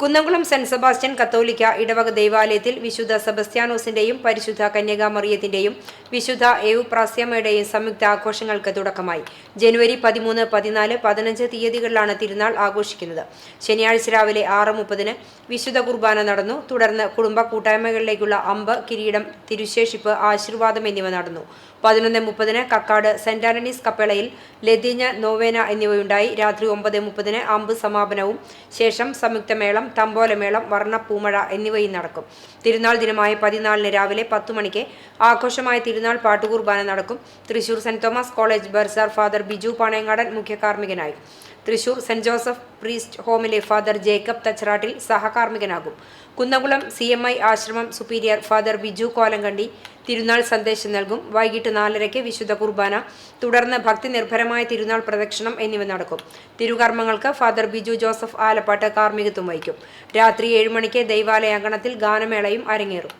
Kunnamkulam saint Sebastian കത്തോലിക്ക ഇടവക ദേവാലയത്തിൽ വിശുദ്ധ സെബസ്ത്യാനോസിന്റെയും പരിശുദ്ധ കന്യകാമറിയത്തിന്റെയും വിശുദ്ധ ഏവു പ്രാസ്യമ്മയുടെയും സംയുക്ത ആഘോഷങ്ങൾക്ക് തുടക്കമായി. ജനുവരി പതിമൂന്ന് പതിനാല് പതിനഞ്ച് തീയതികളിലാണ് തിരുനാൾ ആഘോഷിക്കുന്നത്. ശനിയാഴ്ച രാവിലെ ആറ് മുപ്പതിന് വിശുദ്ധ കുർബാന നടന്നു. തുടർന്ന് കുടുംബ കൂട്ടായ്മകളിലേക്കുള്ള അമ്പ് കിരീടം തിരുശേഷിപ്പ് ആശീർവാദം എന്നിവ നടന്നു. പതിനൊന്ന് മുപ്പതിന് കക്കാട് സെന്റ് ആന്റണീസ് കപ്പേളയിൽ ലതിഞ്ഞ നോവേന എന്നിവയുണ്ടായി. രാത്രി ഒമ്പത് മുപ്പതിന് അമ്പ് സമാപനവും ശേഷം സംയുക്തമേളം തമ്പോലമേളം വർണപ്പൂമഴ എന്നിവയും നടക്കും. തിരുനാൾ ദിനമായ പതിനാലിന് രാവിലെ പത്തു മണിക്ക് ആഘോഷമായ തിരുനാൾ പാട്ടുകുർബാന നടക്കും. Thrissur saint Thomas College bursar father Biju Panayangadan മുഖ്യ കാർമ്മികനായി തൃശൂർ സെന്റ് ജോസഫ് പ്രീസ്റ്റ് ഹോമിലെ ഫാദർ ജേക്കബ് തച്ചറാട്ടിൽ സഹകാർമ്മികനാകും. കുന്നകുളം സി എം ഐ ആശ്രമം സുപ്പീരിയർ ഫാദർ ബിജു കോലങ്കണ്ടി തിരുനാൾ സന്ദേശം നൽകും. വൈകിട്ട് നാലരയ്ക്ക് വിശുദ്ധ കുർബാന തുടർന്ന് ഭക്തി നിർഭരമായ തിരുനാൾ പ്രദക്ഷിണം എന്നിവ നടക്കും. തിരുകർമ്മങ്ങൾക്ക് ഫാദർ ബിജു ജോസഫ് ആലപ്പാട്ട് കാർമ്മികത്വം വഹിക്കും. രാത്രി ഏഴുമണിക്ക് ദൈവാലയ അങ്കണത്തിൽ ഗാനമേളയും അരങ്ങേറും.